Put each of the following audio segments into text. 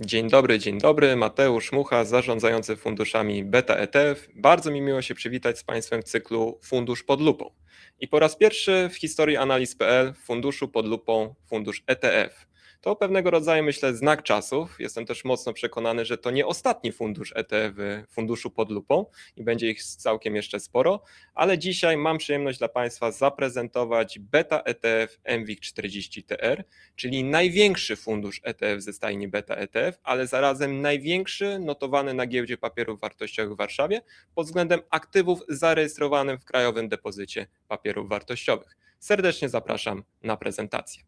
Dzień dobry, dzień dobry. Mateusz Mucha, zarządzający funduszami Beta ETF. Bardzo mi miło się przywitać z Państwem w cyklu Fundusz pod lupą. I po raz pierwszy w historii analiz.pl funduszu pod lupą fundusz ETF. To pewnego rodzaju, myślę, znak czasów. Jestem też mocno przekonany, że to nie ostatni fundusz ETF w funduszu pod lupą i będzie ich całkiem jeszcze sporo, ale dzisiaj mam przyjemność dla Państwa zaprezentować Beta ETF MWIG 40TR, czyli największy fundusz ETF ze stajni Beta ETF, ale zarazem największy notowany na giełdzie papierów wartościowych w Warszawie pod względem aktywów zarejestrowanym w Krajowym Depozycie Papierów Wartościowych. Serdecznie zapraszam na prezentację.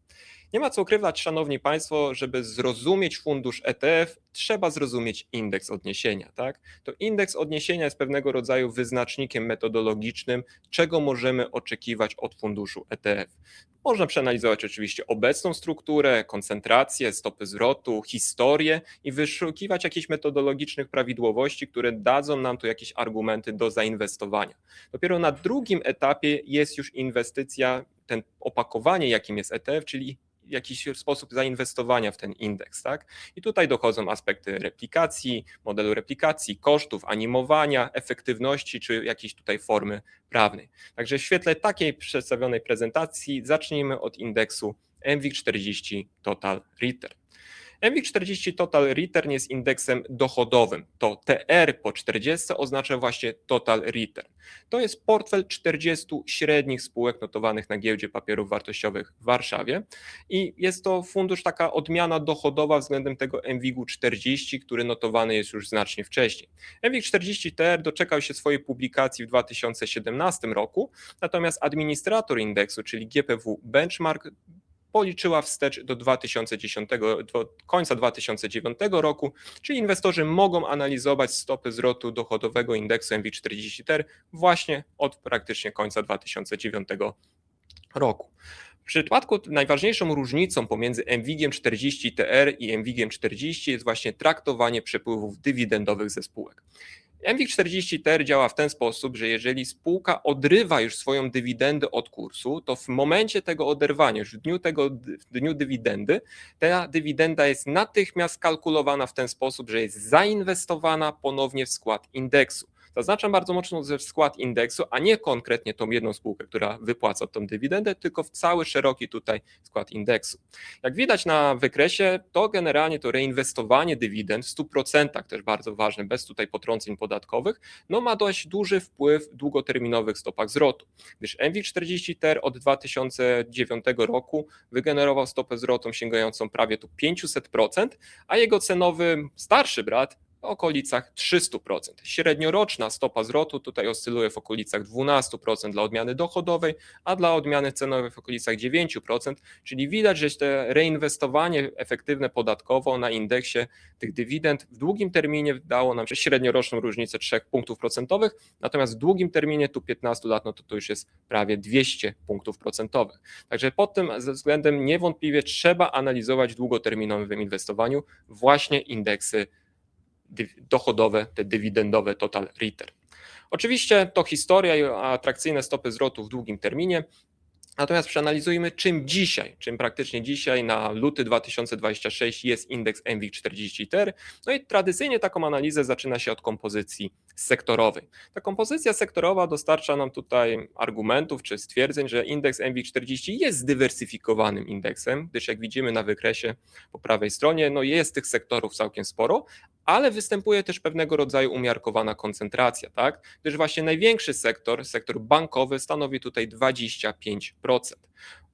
Nie ma co ukrywać, szanowni państwo, żeby zrozumieć fundusz ETF, trzeba zrozumieć indeks odniesienia, tak? To indeks odniesienia jest pewnego rodzaju wyznacznikiem metodologicznym, czego możemy oczekiwać od funduszu ETF. Można przeanalizować oczywiście obecną strukturę, koncentrację, stopy zwrotu, historię i wyszukiwać jakichś metodologicznych prawidłowości, które dadzą nam tu jakieś argumenty do zainwestowania. Dopiero na drugim etapie jest już inwestycja, ten opakowanie, jakim jest ETF, czyli jakiś sposób zainwestowania w ten indeks, tak? I tutaj dochodzą aspekty replikacji, modelu replikacji, kosztów, animowania, efektywności czy jakiejś tutaj formy prawnej. Także w świetle takiej przedstawionej prezentacji zacznijmy od indeksu MWIG40 Total Return. MWIG40 Total Return jest indeksem dochodowym. To TR po 40 oznacza właśnie Total Return. To jest portfel 40 średnich spółek notowanych na giełdzie papierów wartościowych w Warszawie i jest to fundusz taka odmiana dochodowa względem tego MWIG-u 40, który notowany jest już znacznie wcześniej. MWIG 40 TR doczekał się swojej publikacji w 2017 roku, natomiast administrator indeksu, czyli GPW Benchmark policzyła wstecz do 2010, do końca 2009 roku, czyli inwestorzy mogą analizować stopy zwrotu dochodowego indeksu MW40TR właśnie od praktycznie końca 2009 roku. W przypadku najważniejszą różnicą pomiędzy MWIG-iem 40TR i MWIG-iem 40 jest właśnie traktowanie przepływów dywidendowych ze spółek. MWIG40TR działa w ten sposób, że jeżeli spółka odrywa już swoją dywidendę od kursu, to w momencie tego oderwania, już w dniu tego w dniu dywidendy, ta dywidenda jest natychmiast kalkulowana w ten sposób, że jest zainwestowana ponownie w skład indeksu. Zaznaczam bardzo mocno, w skład indeksu, a nie konkretnie tą jedną spółkę, która wypłaca tą dywidendę, tylko w cały szeroki tutaj skład indeksu. Jak widać na wykresie, to generalnie to reinwestowanie dywidend w 100% też bardzo ważne, bez tutaj potrąceń podatkowych, no ma dość duży wpływ w długoterminowych stopach zwrotu, gdyż MWIG40TR od 2009 roku wygenerował stopę zwrotą sięgającą prawie tu 500%, a jego cenowy starszy brat okolicach 300%. Średnioroczna stopa zwrotu tutaj oscyluje w okolicach 12% dla odmiany dochodowej, a dla odmiany cenowej w okolicach 9%, czyli widać, że to reinwestowanie efektywne podatkowo na indeksie tych dywidend w długim terminie dało nam średnioroczną różnicę 3 punktów procentowych, natomiast w długim terminie tu 15 lat, no to to już jest prawie 200 punktów procentowych. Także pod tym względem niewątpliwie trzeba analizować w długoterminowym inwestowaniu właśnie indeksy dochodowe, te dywidendowe total return. Oczywiście to historia i atrakcyjne stopy zwrotu w długim terminie. Natomiast przeanalizujmy, czym dzisiaj, czym praktycznie dzisiaj na luty 2026 jest indeks MWIG40TR. No i tradycyjnie taką analizę zaczyna się od kompozycji sektorowej. Ta kompozycja sektorowa dostarcza nam tutaj argumentów czy stwierdzeń, że indeks MWIG40 jest zdywersyfikowanym indeksem, gdyż jak widzimy na wykresie po prawej stronie, no jest tych sektorów całkiem sporo, ale występuje też pewnego rodzaju umiarkowana koncentracja, tak? Gdyż właśnie największy sektor, sektor bankowy, stanowi tutaj 25%.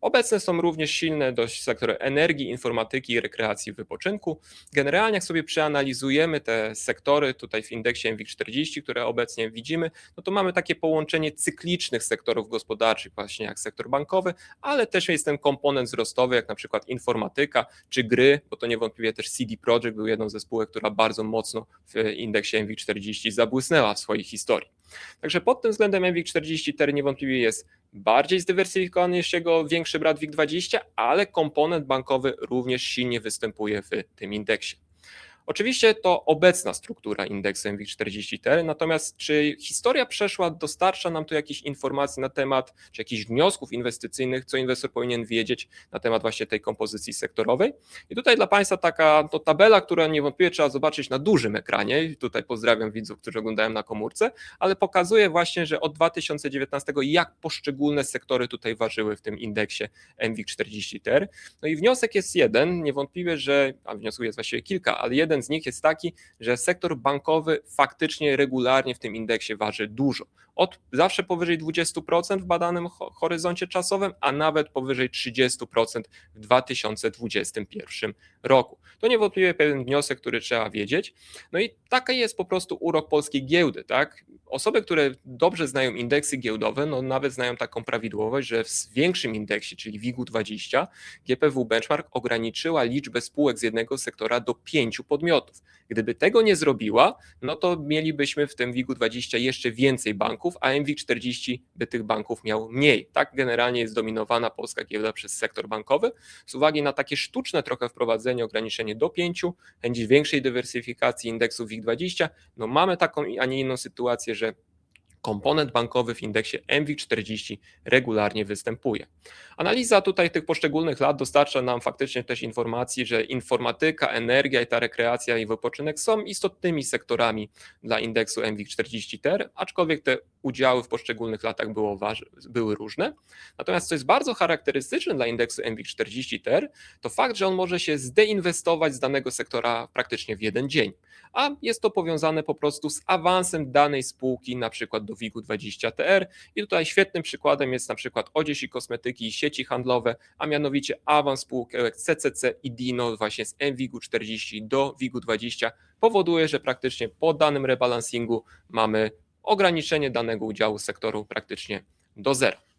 Obecne są również silne dość sektory energii, informatyki, rekreacji, wypoczynku. Generalnie jak sobie przeanalizujemy te sektory tutaj w indeksie MWIG40, które obecnie widzimy, no to mamy takie połączenie cyklicznych sektorów gospodarczych, właśnie jak sektor bankowy, ale też jest ten komponent wzrostowy, jak na przykład informatyka czy gry, bo to niewątpliwie też CD Projekt był jedną ze spółek, która bardzo mocno w indeksie MWIG40 zabłysnęła w swojej historii. Także pod tym względem MWIG40 TER niewątpliwie jest bardziej zdywersyfikowany niż jego większy brat WIG20, ale komponent bankowy również silnie występuje w tym indeksie. Oczywiście to obecna struktura indeksu MWIG40TR, natomiast czy historia przeszła dostarcza nam tu jakichś informacji na temat, czy jakichś wniosków inwestycyjnych, co inwestor powinien wiedzieć na temat właśnie tej kompozycji sektorowej? I tutaj dla Państwa taka to tabela, która niewątpliwie trzeba zobaczyć na dużym ekranie. Tutaj pozdrawiam widzów, którzy oglądają na komórce, ale pokazuje właśnie, że od 2019 jak poszczególne sektory tutaj ważyły w tym indeksie MWIG40TR. No i wniosek jest jeden, niewątpliwie, że, a wniosków jest właściwie kilka, ale jeden z nich jest taki, że sektor bankowy faktycznie regularnie w tym indeksie waży dużo. Od zawsze powyżej 20% w badanym horyzoncie czasowym, a nawet powyżej 30% w 2021 roku. To niewątpliwie pewien wniosek, który trzeba wiedzieć. No i taki jest po prostu urok polskiej giełdy, tak? Osoby, które dobrze znają indeksy giełdowe, no nawet znają taką prawidłowość, że w większym indeksie, czyli WIG-u 20, GPW Benchmark ograniczyła liczbę spółek z jednego sektora do pięciu podmiotów. Gdyby tego nie zrobiła, no to mielibyśmy w tym WIG-u 20 jeszcze więcej banków, a MWIG 40 by tych banków miał mniej. Tak generalnie jest dominowana polska giełda przez sektor bankowy. Z uwagi na takie sztuczne trochę wprowadzenie, ograniczenie do pięciu, chęć większej dywersyfikacji indeksu WIG20, no mamy taką, a nie inną sytuację, że komponent bankowy w indeksie MWIG40 regularnie występuje. Analiza tutaj tych poszczególnych lat dostarcza nam faktycznie też informacji, że informatyka, energia i ta rekreacja i wypoczynek są istotnymi sektorami dla indeksu MWIG40TR, aczkolwiek te udziały w poszczególnych latach było były różne. Natomiast co jest bardzo charakterystyczne dla indeksu MWIG40TR, to fakt, że on może się zdeinwestować z danego sektora praktycznie w jeden dzień, a jest to powiązane po prostu z awansem danej spółki, na przykład do WIG-u 20TR i tutaj świetnym przykładem jest na przykład odzież i kosmetyki i sieci handlowe, a mianowicie awans spółek CCC i Dino właśnie z MWIG-u 40 do WIG-u 20 powoduje, że praktycznie po danym rebalansingu mamy ograniczenie danego udziału sektoru praktycznie do zera.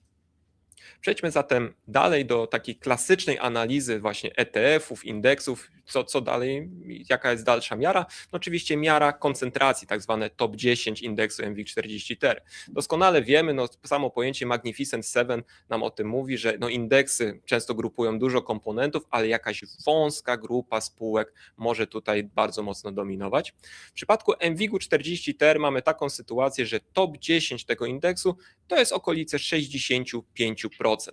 Przejdźmy zatem dalej do takiej klasycznej analizy właśnie ETF-ów, indeksów, co, co dalej, jaka jest dalsza miara? No oczywiście miara koncentracji, tak zwane top 10 indeksu MWIG40TR. Doskonale wiemy, no samo pojęcie Magnificent 7 nam o tym mówi, że no indeksy często grupują dużo komponentów, ale jakaś wąska grupa spółek może tutaj bardzo mocno dominować. W przypadku MWIG-40TR mamy taką sytuację, że top 10 tego indeksu to jest okolice 65%,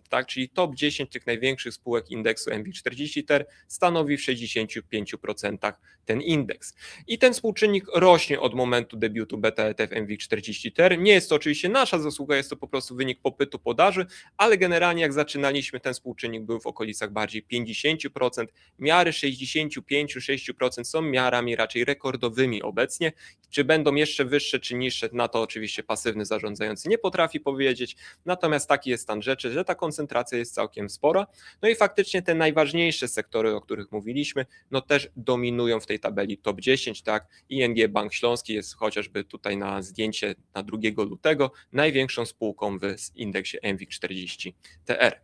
tak? czyli top 10 tych największych spółek indeksu MWIG40TR stanowi w 65% ten indeks. I ten współczynnik rośnie od momentu debiutu beta ETF MWIG40TR. Nie jest to oczywiście nasza zasługa, jest to po prostu wynik popytu podaży, ale generalnie jak zaczynaliśmy, ten współczynnik był w okolicach bardziej 50%. Miary 65-6% są miarami raczej rekordowymi obecnie. Czy będą jeszcze wyższe czy niższe, na to oczywiście pasywny zarządzający nie potrafi powiedzieć. Natomiast taki jest stan rzeczy, że ta koncentracja jest całkiem spora. No i faktycznie te najważniejsze sektory, o których mówiliśmy, no też dominują w tej tabeli top 10, tak? ING Bank Śląski jest chociażby tutaj na zdjęcie na 2 lutego największą spółką w indeksie MWIG40 TR.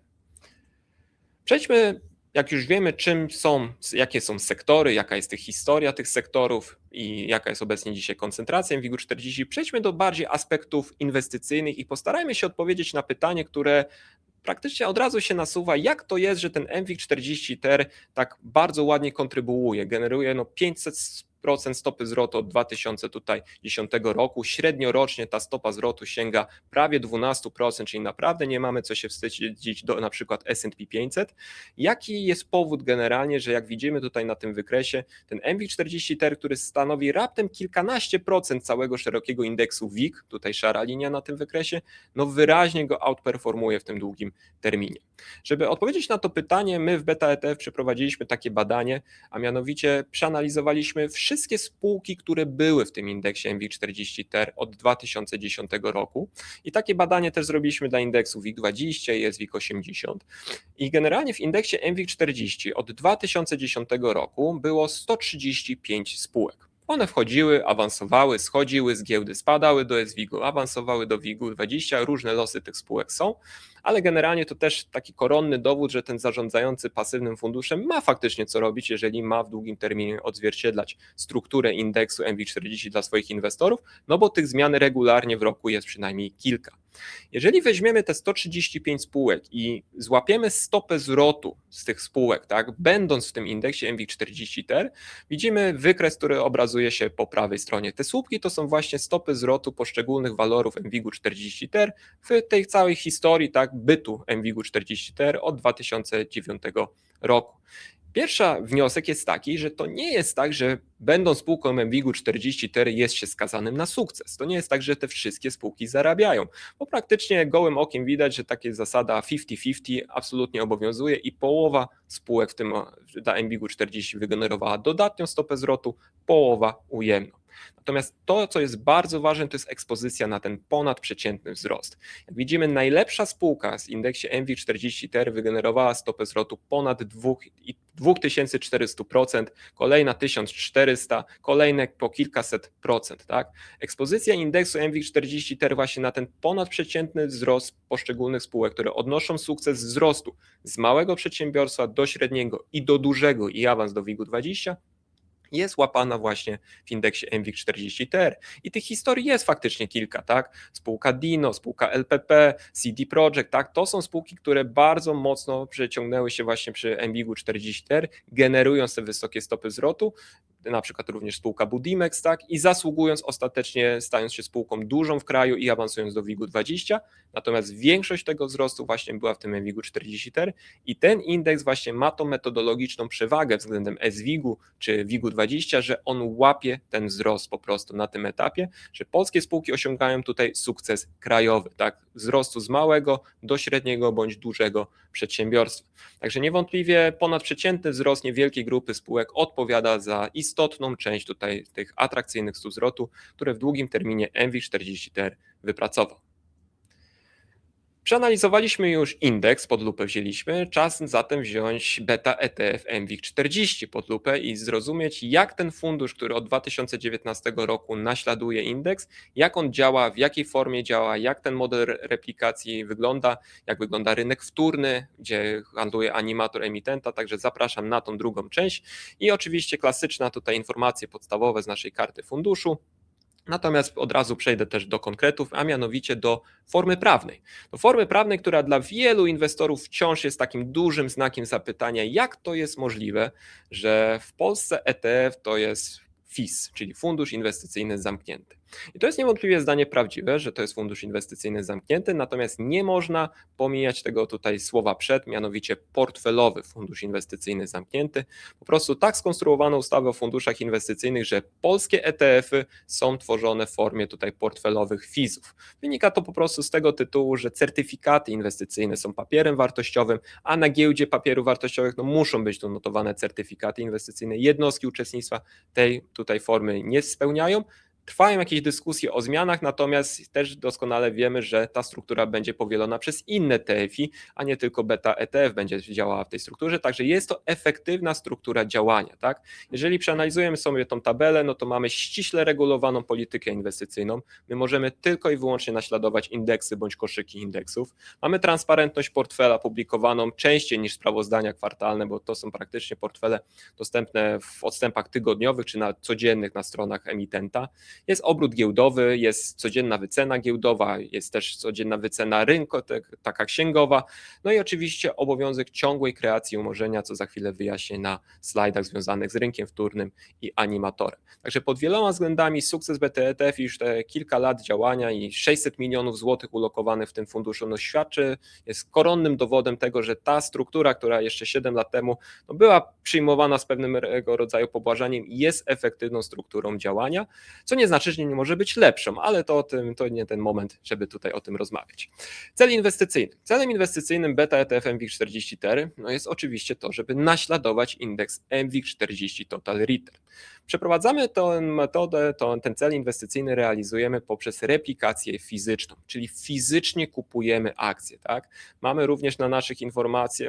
Przejdźmy jak już wiemy, czym są, jakie są sektory, jaka jest historia tych sektorów i jaka jest obecnie dzisiaj koncentracja WIG 40, przejdźmy do bardziej aspektów inwestycyjnych i postarajmy się odpowiedzieć na pytanie, które praktycznie od razu się nasuwa, jak to jest, że ten MWIG 40 TR tak bardzo ładnie kontrybuuje, generuje no 500 stopy zwrotu od 2010 roku. Średnio rocznie ta stopa zwrotu sięga prawie 12%, czyli naprawdę nie mamy co się wstydzić do na przykład S&P 500. Jaki jest powód generalnie, że jak widzimy tutaj na tym wykresie, ten MWIG40TR, który stanowi raptem kilkanaście procent całego szerokiego indeksu WIG, tutaj szara linia na tym wykresie, no wyraźnie go outperformuje w tym długim terminie. Żeby odpowiedzieć na to pytanie, my w Beta ETF przeprowadziliśmy takie badanie, a mianowicie przeanalizowaliśmy wszystkie wszystkie spółki, które były w tym indeksie MWIG40TER od 2010 roku. I takie badanie też zrobiliśmy dla indeksu WIG20 i SWIG80. I generalnie w indeksie MWIG40 od 2010 roku było 135 spółek. One wchodziły, awansowały, schodziły z giełdy, spadały do SWIG-u, awansowały do WIG-u 20, różne losy tych spółek są, ale generalnie to też taki koronny dowód, że ten zarządzający pasywnym funduszem ma faktycznie co robić, jeżeli ma w długim terminie odzwierciedlać strukturę indeksu MW40 dla swoich inwestorów, no bo tych zmian regularnie w roku jest przynajmniej kilka. Jeżeli weźmiemy te 135 spółek i złapiemy stopę zwrotu z tych spółek, tak, będąc w tym indeksie MWIG40TER, widzimy wykres, który obrazuje się po prawej stronie. Te słupki to są właśnie stopy zwrotu poszczególnych walorów MWIG40TER w tej całej historii tak, bytu MWIG40TER od 2009 roku. Pierwszy wniosek jest taki, że to nie jest tak, że będąc spółką MWIG-u 44 jest się skazanym na sukces. To nie jest tak, że te wszystkie spółki zarabiają, bo praktycznie gołym okiem widać, że taka zasada 50-50 absolutnie obowiązuje i połowa spółek w tym dla MWIG-u 40 wygenerowała dodatnią stopę zwrotu, połowa ujemną. Natomiast to, co jest bardzo ważne, to jest ekspozycja na ten ponadprzeciętny wzrost. Jak widzimy, najlepsza spółka z indeksie MWIG40TR wygenerowała stopę zwrotu ponad 2400%, kolejna 1400, kolejne po kilkaset procent. Tak? Ekspozycja indeksu MWIG40TR właśnie na ten ponadprzeciętny wzrost poszczególnych spółek, które odnoszą sukces wzrostu z małego przedsiębiorstwa do średniego i do dużego i awans do WIG-20, jest łapana właśnie w indeksie MWIG40TR. I tych historii jest faktycznie kilka, tak? Spółka Dino, spółka LPP, CD Projekt, tak? To są spółki, które bardzo mocno przeciągnęły się właśnie przy MWIG40TR, generując te wysokie stopy zwrotu, na przykład również spółka Budimex, tak? I zasługując ostatecznie, stając się spółką dużą w kraju i awansując do WIG-20, natomiast większość tego wzrostu właśnie była w tym MWIG-40TR i ten indeks właśnie ma tą metodologiczną przewagę względem SWIG-u czy WIG-20, że on łapie ten wzrost po prostu na tym etapie, że polskie spółki osiągają tutaj sukces krajowy, tak? Wzrostu z małego do średniego bądź dużego przedsiębiorstwa. Także niewątpliwie ponadprzeciętny wzrost niewielkiej grupy spółek odpowiada za istotną część tutaj tych atrakcyjnych stóp zwrotu, które w długim terminie MWIG40TR wypracował. Przeanalizowaliśmy już indeks, pod lupę wzięliśmy, czas zatem wziąć beta ETF MWIG40 pod lupę i zrozumieć jak ten fundusz, który od 2019 roku naśladuje indeks, jak on działa, w jakiej formie działa, jak ten model replikacji wygląda, jak wygląda rynek wtórny, gdzie handluje animator emitenta, także zapraszam na tą drugą część. I oczywiście klasyczna tutaj informacje podstawowe z naszej karty funduszu, Natomiast od razu przejdę też do konkretów, a mianowicie do formy prawnej. Do formy prawnej, która dla wielu inwestorów wciąż jest takim dużym znakiem zapytania, jak to jest możliwe, że w Polsce ETF to jest FIS, czyli Fundusz Inwestycyjny Zamknięty. I to jest niewątpliwie zdanie prawdziwe, że to jest fundusz inwestycyjny zamknięty, natomiast nie można pomijać tego tutaj słowa przed, mianowicie portfelowy fundusz inwestycyjny zamknięty. Po prostu tak skonstruowano ustawę o funduszach inwestycyjnych, że polskie ETF-y są tworzone w formie tutaj portfelowych FIZ-ów. Wynika to po prostu z tego tytułu, że certyfikaty inwestycyjne są papierem wartościowym, a na giełdzie papierów wartościowych no, muszą być tu notowane certyfikaty inwestycyjne. Jednostki uczestnictwa tej tutaj formy nie spełniają. Trwają jakieś dyskusje o zmianach, natomiast też doskonale wiemy, że ta struktura będzie powielona przez inne TFI, a nie tylko beta ETF będzie działała w tej strukturze, także jest to efektywna struktura działania. Tak? Jeżeli przeanalizujemy sobie tą tabelę, no to mamy ściśle regulowaną politykę inwestycyjną. My możemy tylko i wyłącznie naśladować indeksy bądź koszyki indeksów. Mamy transparentność portfela publikowaną częściej niż sprawozdania kwartalne, bo to są praktycznie portfele dostępne w odstępach tygodniowych czy na codziennych na stronach emitenta. Jest obrót giełdowy, jest codzienna wycena giełdowa, jest też codzienna wycena rynku, taka księgowa, no i oczywiście obowiązek ciągłej kreacji umorzenia, co za chwilę wyjaśnię na slajdach związanych z rynkiem wtórnym i animatorem. Także pod wieloma względami sukces BTETF już te kilka lat działania i 600 milionów złotych ulokowanych w tym funduszu no świadczy, jest koronnym dowodem tego, że ta struktura, która jeszcze 7 lat temu no była przyjmowana z pewnego rodzaju pobłażaniem, jest efektywną strukturą działania, co nie nie znaczy, że nie może być lepszą, ale to, o tym, to nie ten moment, żeby tutaj o tym rozmawiać. Cel inwestycyjny. Celem inwestycyjnym beta ETF MWIG40 no jest oczywiście to, żeby naśladować indeks MWIG40 Total Return. Przeprowadzamy tę metodę, to, ten cel inwestycyjny realizujemy poprzez replikację fizyczną, czyli fizycznie kupujemy akcje. Tak? Mamy również na naszych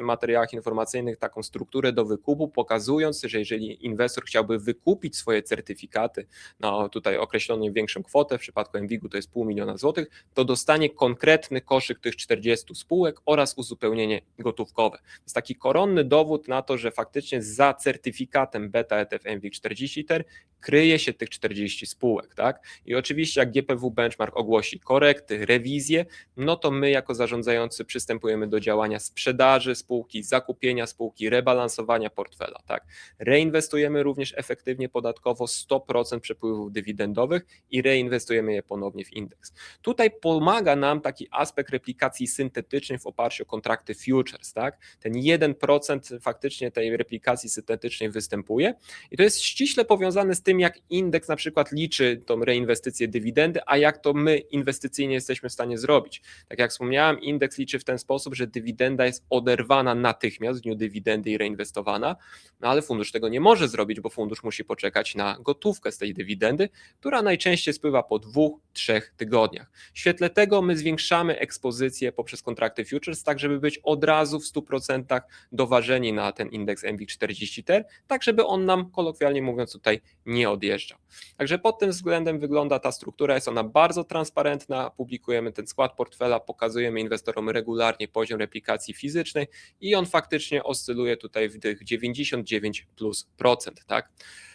materiałach informacyjnych taką strukturę do wykupu, pokazując, że jeżeli inwestor chciałby wykupić swoje certyfikaty na tutaj określoną większą kwotę, w przypadku MWIG-u to jest pół miliona złotych, to dostanie konkretny koszyk tych 40 spółek oraz uzupełnienie gotówkowe. To jest taki koronny dowód na to, że faktycznie za certyfikatem beta ETF MWIG 40 40 TER kryje się tych 40 spółek, tak? I oczywiście jak GPW Benchmark ogłosi korekty, rewizje, no to my jako zarządzający przystępujemy do działania sprzedaży spółki, zakupienia spółki, rebalansowania portfela, tak? Reinwestujemy również efektywnie podatkowo 100% przepływów dywidendowych i reinwestujemy je ponownie w indeks. Tutaj pomaga nam taki aspekt replikacji syntetycznej w oparciu o kontrakty futures, tak? Ten 1% faktycznie tej replikacji syntetycznej występuje i to jest ściśle powiązane z tym, jak indeks na przykład liczy tą reinwestycję dywidendy, a jak to my inwestycyjnie jesteśmy w stanie zrobić. Tak jak wspomniałem, indeks liczy w ten sposób, że dywidenda jest oderwana natychmiast w dniu dywidendy i reinwestowana, no ale fundusz tego nie może zrobić, bo fundusz musi poczekać na gotówkę z tej dywidendy, która najczęściej spływa po dwóch, trzech tygodniach. W świetle tego my zwiększamy ekspozycję poprzez kontrakty futures, tak żeby być od razu w 100% doważeni na ten indeks MWIG40TER, tak żeby on nam kolokwialnie mówiąc tutaj nie odjeżdżał. Także pod tym względem wygląda ta struktura, jest ona bardzo transparentna, publikujemy ten skład portfela, pokazujemy inwestorom regularnie poziom replikacji fizycznej i on faktycznie oscyluje tutaj w tych 99 plus procent, tak?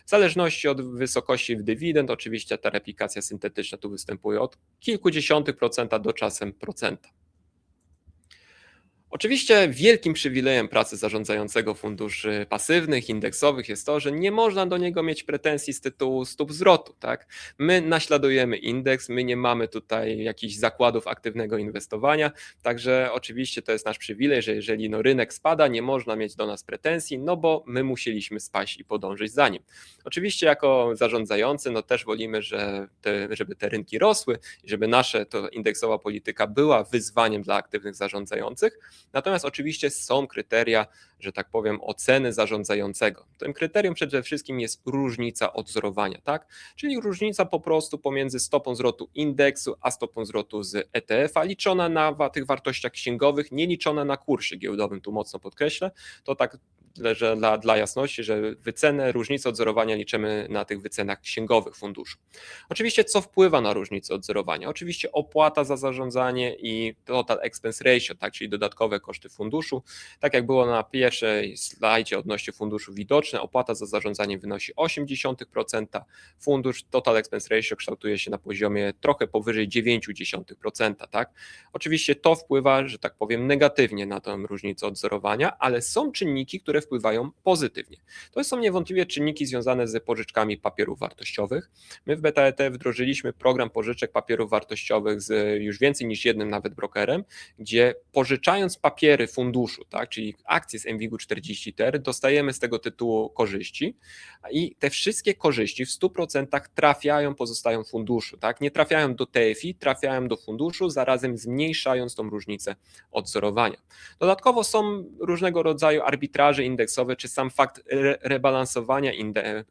W zależności od wysokości dywidend, oczywiście ta replikacja syntetyczna tu występuje od kilkudziesiątych procenta do czasem procenta. Oczywiście wielkim przywilejem pracy zarządzającego funduszy pasywnych, indeksowych jest to, że nie można do niego mieć pretensji z tytułu stóp zwrotu. Tak? My naśladujemy indeks, my nie mamy tutaj jakichś zakładów aktywnego inwestowania, także oczywiście to jest nasz przywilej, że jeżeli no, rynek spada, nie można mieć do nas pretensji, no bo my musieliśmy spaść i podążyć za nim. Oczywiście jako zarządzający no też wolimy, że te, żeby te rynki rosły i żeby nasza to indeksowa polityka była wyzwaniem dla aktywnych zarządzających, Natomiast oczywiście są kryteria, że tak powiem, oceny zarządzającego. Tym kryterium przede wszystkim jest różnica odzorowania, tak? Czyli różnica po prostu pomiędzy stopą zwrotu indeksu a stopą zwrotu z ETF-a, liczona na tych wartościach księgowych, nie liczona na kursie giełdowym, tu mocno podkreślę. To tak że dla, dla jasności, że wycenę, różnicę odzorowania liczymy na tych wycenach księgowych funduszu. Oczywiście co wpływa na różnicę odzorowania? Oczywiście opłata za zarządzanie i total expense ratio, tak, czyli dodatkowe koszty funduszu. Tak jak było na pierwszej slajdzie odnośnie funduszu widoczne, opłata za zarządzanie wynosi 0,8%, fundusz total expense ratio kształtuje się na poziomie trochę powyżej 0,9%. Tak? Oczywiście to wpływa, że tak powiem, negatywnie na tę różnicę odzorowania, ale są czynniki, które wpływają pozytywnie. To są niewątpliwie czynniki związane z pożyczkami papierów wartościowych. My w Beta ETF wdrożyliśmy program pożyczek papierów wartościowych z już więcej niż jednym nawet brokerem, gdzie pożyczając papiery funduszu, tak, czyli akcje z MWIG 40 TER, dostajemy z tego tytułu korzyści i te wszystkie korzyści w 100% trafiają, pozostają w funduszu, tak, nie trafiają do TFI, trafiają do funduszu, zarazem zmniejszając tą różnicę odzorowania. Dodatkowo są różnego rodzaju arbitraże indeksowe, czy sam fakt re rebalansowania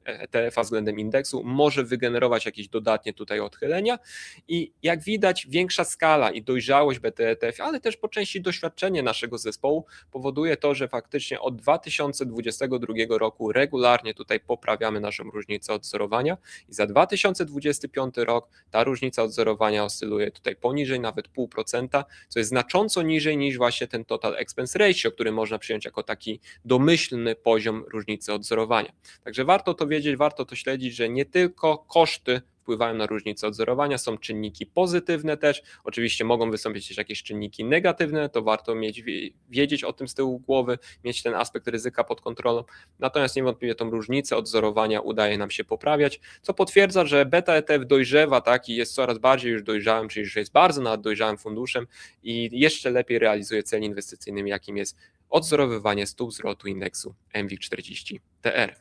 ETF-a względem indeksu może wygenerować jakieś dodatnie tutaj odchylenia? I jak widać większa skala i dojrzałość BTETF, ale też po części doświadczenie naszego zespołu powoduje to, że faktycznie od 2022 roku regularnie tutaj poprawiamy naszą różnicę odzorowania i za 2025 rok ta różnica odzorowania oscyluje tutaj poniżej nawet 0,5%, co jest znacząco niżej niż właśnie ten total expense ratio, który można przyjąć jako taki domyślny poziom różnicy odzorowania. Także warto to wiedzieć, warto to śledzić, że nie tylko koszty wpływają na różnicę odzorowania, są czynniki pozytywne też, oczywiście mogą wystąpić też jakieś czynniki negatywne, to warto mieć, wiedzieć o tym z tyłu głowy, mieć ten aspekt ryzyka pod kontrolą, natomiast niewątpliwie tą różnicę odzorowania udaje nam się poprawiać, co potwierdza, że beta ETF dojrzewa tak i jest coraz bardziej już dojrzałym, czyli że jest bardzo nad dojrzałym funduszem i jeszcze lepiej realizuje cel inwestycyjny, jakim jest odzorowywanie stóp zwrotu indeksu MWIG40 TR.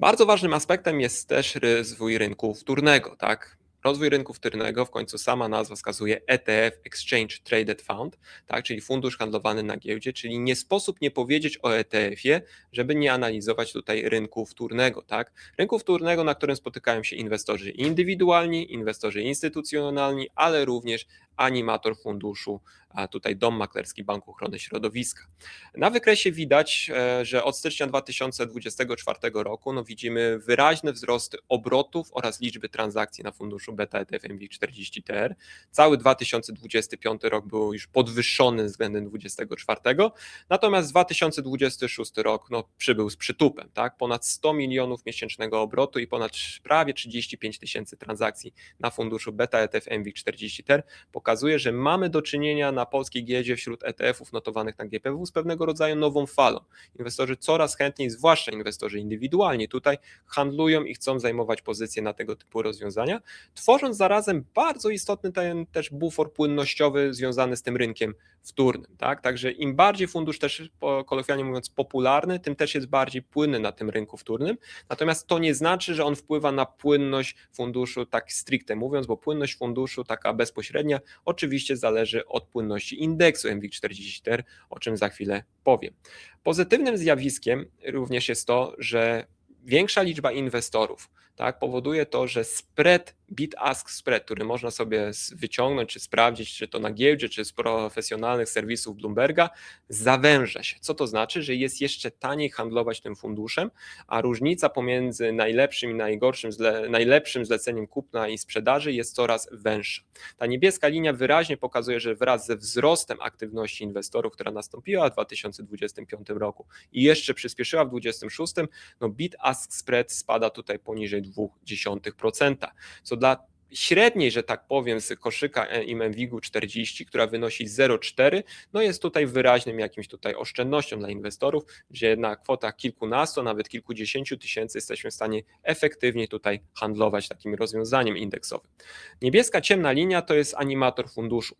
Bardzo ważnym aspektem jest też rozwój rynku wtórnego, tak? Rozwój rynku wtórnego, w końcu sama nazwa wskazuje ETF, Exchange Traded Fund, tak, czyli fundusz handlowany na giełdzie, czyli nie sposób nie powiedzieć o ETF-ie, żeby nie analizować tutaj rynku wtórnego. Tak. Rynku wtórnego, na którym spotykają się inwestorzy indywidualni, inwestorzy instytucjonalni, ale również animator funduszu, tutaj Dom Maklerski Banku Ochrony Środowiska. Na wykresie widać, e, że od stycznia 2024 roku no widzimy wyraźne wzrosty obrotów oraz liczby transakcji na funduszu Beta ETF MWIG40TR. Cały 2025 rok był już podwyższony względem 2024, natomiast 2026 rok no, przybył z przytupem, tak? ponad 100 milionów miesięcznego obrotu i ponad prawie 35 tysięcy transakcji na funduszu Beta ETF MWIG40TR pokazuje, że mamy do czynienia na polskiej giełdzie wśród ETF-ów notowanych na GPW z pewnego rodzaju nową falą. Inwestorzy coraz chętniej, zwłaszcza inwestorzy indywidualni tutaj handlują i chcą zajmować pozycje na tego typu rozwiązania, tworząc zarazem bardzo istotny ten też bufor płynnościowy związany z tym rynkiem wtórnym. Tak? Także im bardziej fundusz też kolokwialnie mówiąc popularny, tym też jest bardziej płynny na tym rynku wtórnym. Natomiast to nie znaczy, że on wpływa na płynność funduszu tak stricte mówiąc, bo płynność funduszu taka bezpośrednia oczywiście zależy od płynności indeksu MWIG44, o czym za chwilę powiem. Pozytywnym zjawiskiem również jest to, że większa liczba inwestorów tak, powoduje to, że spread, bid-ask spread, który można sobie wyciągnąć czy sprawdzić, czy to na giełdzie, czy z profesjonalnych serwisów Bloomberga, zawęża się. Co to znaczy? Że jest jeszcze taniej handlować tym funduszem, a różnica pomiędzy najlepszym i najgorszym, zle, najlepszym zleceniem kupna i sprzedaży jest coraz węższa. Ta niebieska linia wyraźnie pokazuje, że wraz ze wzrostem aktywności inwestorów, która nastąpiła w 2025 roku i jeszcze przyspieszyła w 2026, no bid-ask spread spada tutaj poniżej 0,2%, co dla średniej, że tak powiem, z koszyka IMWIG-u 40, która wynosi 0,4, no jest tutaj wyraźnym jakimś tutaj oszczędnością dla inwestorów, gdzie na kwotach kilkunastu, nawet kilkudziesięciu tysięcy jesteśmy w stanie efektywnie tutaj handlować takim rozwiązaniem indeksowym. Niebieska ciemna linia to jest animator funduszu.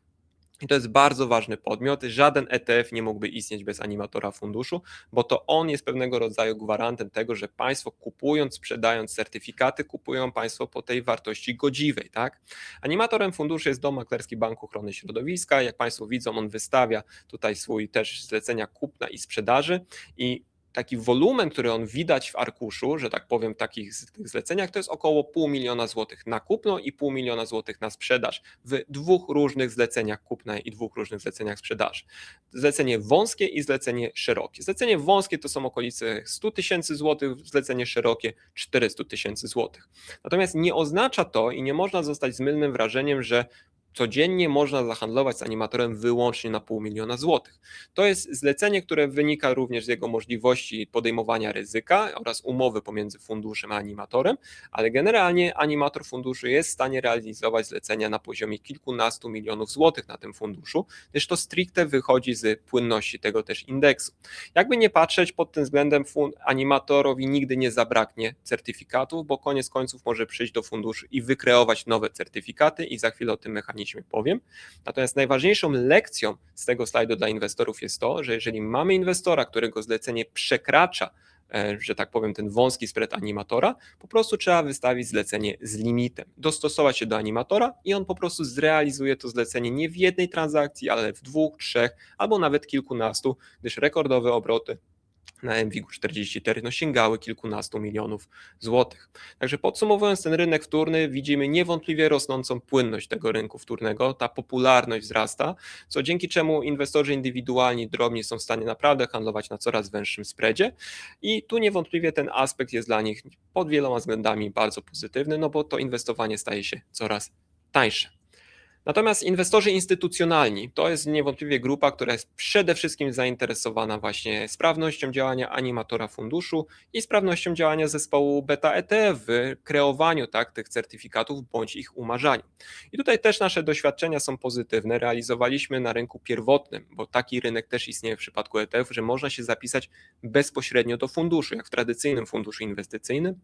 I to jest bardzo ważny podmiot. Żaden ETF nie mógłby istnieć bez animatora funduszu, bo to on jest pewnego rodzaju gwarantem tego, że państwo kupując, sprzedając certyfikaty, kupują państwo po tej wartości godziwej. Tak? Animatorem funduszu jest Dom Maklerski Banku Ochrony Środowiska. Jak państwo widzą, on wystawia tutaj swój też zlecenia kupna i sprzedaży i taki wolumen, który on widać w arkuszu, że tak powiem, takich tych zleceniach, to jest około pół miliona złotych na kupno i pół miliona złotych na sprzedaż w dwóch różnych zleceniach kupna i dwóch różnych zleceniach sprzedaży. Zlecenie wąskie i zlecenie szerokie. Zlecenie wąskie to są okolice 100 tysięcy złotych, zlecenie szerokie 400 tysięcy złotych. Natomiast nie oznacza to i nie można zostać z mylnym wrażeniem, że codziennie można zahandlować z animatorem wyłącznie na pół miliona złotych. To jest zlecenie, które wynika również z jego możliwości podejmowania ryzyka oraz umowy pomiędzy funduszem a animatorem, ale generalnie animator funduszu jest w stanie realizować zlecenia na poziomie kilkunastu milionów złotych na tym funduszu, gdyż to stricte wychodzi z płynności tego też indeksu. Jakby nie patrzeć pod tym względem animatorowi nigdy nie zabraknie certyfikatów, bo koniec końców może przyjść do funduszu i wykreować nowe certyfikaty i za chwilę o tym mechanizmie powiem. Natomiast najważniejszą lekcją z tego slajdu dla inwestorów jest to, że jeżeli mamy inwestora, którego zlecenie przekracza e, że tak powiem, ten wąski spread animatora, po prostu trzeba wystawić zlecenie z limitem, dostosować się do animatora i on po prostu zrealizuje to zlecenie nie w jednej transakcji, ale w dwóch, trzech albo nawet kilkunastu, gdyż rekordowe obroty na MWIG 44 no sięgały kilkunastu milionów złotych. Także podsumowując ten rynek wtórny, widzimy niewątpliwie rosnącą płynność tego rynku wtórnego, ta popularność wzrasta, co dzięki czemu inwestorzy indywidualni, drobni są w stanie naprawdę handlować na coraz węższym spreadzie i tu niewątpliwie ten aspekt jest dla nich pod wieloma względami bardzo pozytywny, no bo to inwestowanie staje się coraz tańsze. Natomiast inwestorzy instytucjonalni to jest niewątpliwie grupa, która jest przede wszystkim zainteresowana właśnie sprawnością działania animatora funduszu i sprawnością działania zespołu beta ETF w kreowaniu tak, tych certyfikatów bądź ich umarzaniu. I tutaj też nasze doświadczenia są pozytywne. Realizowaliśmy na rynku pierwotnym, bo taki rynek też istnieje w przypadku ETF, że można się zapisać bezpośrednio do funduszu, jak w tradycyjnym funduszu inwestycyjnym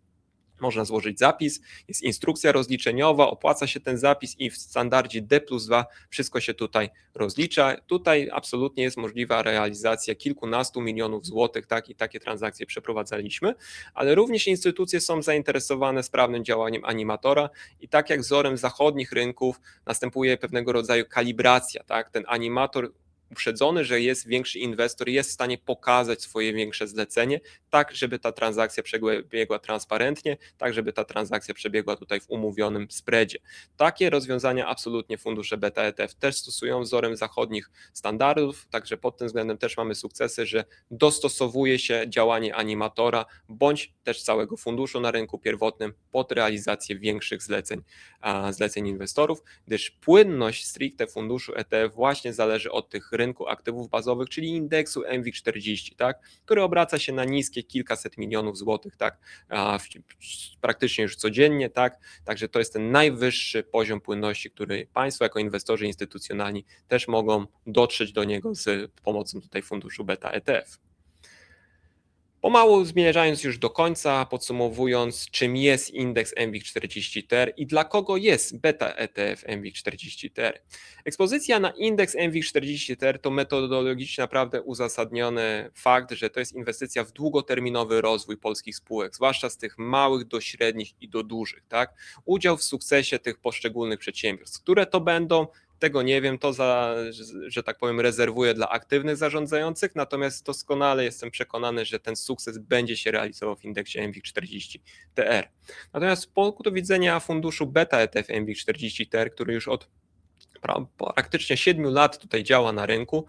można złożyć zapis, jest instrukcja rozliczeniowa, opłaca się ten zapis i w standardzie D plus 2 wszystko się tutaj rozlicza. Tutaj absolutnie jest możliwa realizacja kilkunastu milionów złotych, tak i takie transakcje przeprowadzaliśmy, ale również instytucje są zainteresowane sprawnym działaniem animatora i tak jak wzorem zachodnich rynków następuje pewnego rodzaju kalibracja, tak, ten animator uprzedzony, że jest większy inwestor, jest w stanie pokazać swoje większe zlecenie, tak żeby ta transakcja przebiegła transparentnie, tak żeby ta transakcja przebiegła tutaj w umówionym spreadzie. Takie rozwiązania absolutnie fundusze beta ETF też stosują wzorem zachodnich standardów, także pod tym względem też mamy sukcesy, że dostosowuje się działanie animatora bądź też całego funduszu na rynku pierwotnym pod realizację większych zleceń, zleceń inwestorów, gdyż płynność stricte funduszu ETF właśnie zależy od tych rynku aktywów bazowych, czyli indeksu MWIG40, tak, który obraca się na niskie kilkaset milionów złotych, tak, praktycznie już codziennie, tak, także to jest ten najwyższy poziom płynności, który Państwo jako inwestorzy instytucjonalni też mogą dotrzeć do niego z pomocą tutaj funduszu beta ETF. Pomału zmierzając już do końca, podsumowując, czym jest indeks MWIG40TR i dla kogo jest beta ETF MWIG40TR. Ekspozycja na indeks MWIG40TR to metodologicznie naprawdę uzasadniony fakt, że to jest inwestycja w długoterminowy rozwój polskich spółek, zwłaszcza z tych małych do średnich i do dużych. Tak? Udział w sukcesie tych poszczególnych przedsiębiorstw, które to będą, tego nie wiem, to za, że tak powiem, rezerwuję dla aktywnych zarządzających, natomiast doskonale jestem przekonany, że ten sukces będzie się realizował w indeksie MWIG40TR. Natomiast z punktu widzenia funduszu Beta ETF MWIG40TR, który już od praktycznie 7 lat tutaj działa na rynku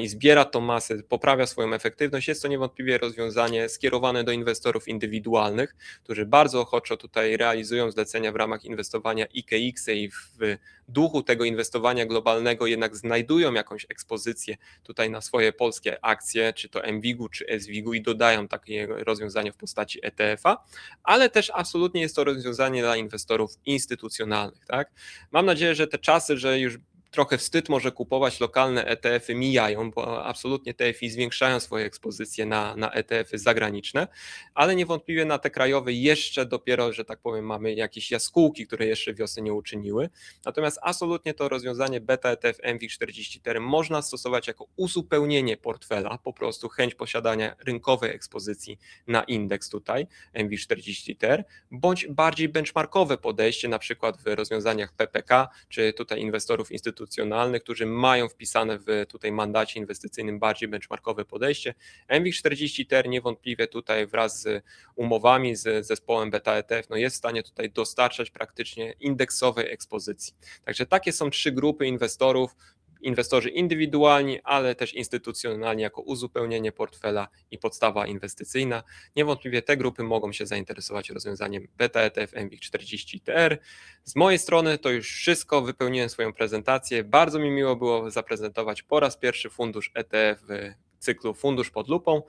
i zbiera tą masę, poprawia swoją efektywność. Jest to niewątpliwie rozwiązanie skierowane do inwestorów indywidualnych, którzy bardzo ochoczo tutaj realizują zlecenia w ramach inwestowania IKX i w duchu tego inwestowania globalnego jednak znajdują jakąś ekspozycję tutaj na swoje polskie akcje, czy to MWIG-u, czy SWIG-u i dodają takie rozwiązanie w postaci ETF-a, ale też absolutnie jest to rozwiązanie dla inwestorów instytucjonalnych. Tak? Mam nadzieję, że te czasy, że już trochę wstyd może kupować lokalne ETF-y mijają, bo absolutnie TFI zwiększają swoje ekspozycje na, na ETF-y zagraniczne, ale niewątpliwie na te krajowe jeszcze dopiero, że tak powiem, mamy jakieś jaskółki, które jeszcze wiosny nie uczyniły. Natomiast absolutnie to rozwiązanie beta ETF MWIG44 można stosować jako uzupełnienie portfela, po prostu chęć posiadania rynkowej ekspozycji na indeks tutaj MWIG44, bądź bardziej benchmarkowe podejście, na przykład w rozwiązaniach PPK, czy tutaj inwestorów instytucjonalnych, instytucjonalnych, którzy mają wpisane w tutaj mandacie inwestycyjnym bardziej benchmarkowe podejście. MWIG40TR niewątpliwie tutaj wraz z umowami z zespołem Beta ETF no jest w stanie tutaj dostarczać praktycznie indeksowej ekspozycji. Także takie są trzy grupy inwestorów, inwestorzy indywidualni, ale też instytucjonalni jako uzupełnienie portfela i podstawa inwestycyjna. Niewątpliwie te grupy mogą się zainteresować rozwiązaniem Beta ETF MWIG40TR. Z mojej strony to już wszystko, wypełniłem swoją prezentację. Bardzo mi miło było zaprezentować po raz pierwszy fundusz ETF w cyklu Fundusz pod lupą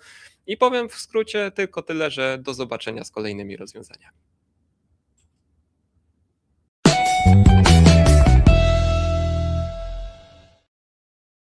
i powiem w skrócie tylko tyle, że do zobaczenia z kolejnymi rozwiązaniami.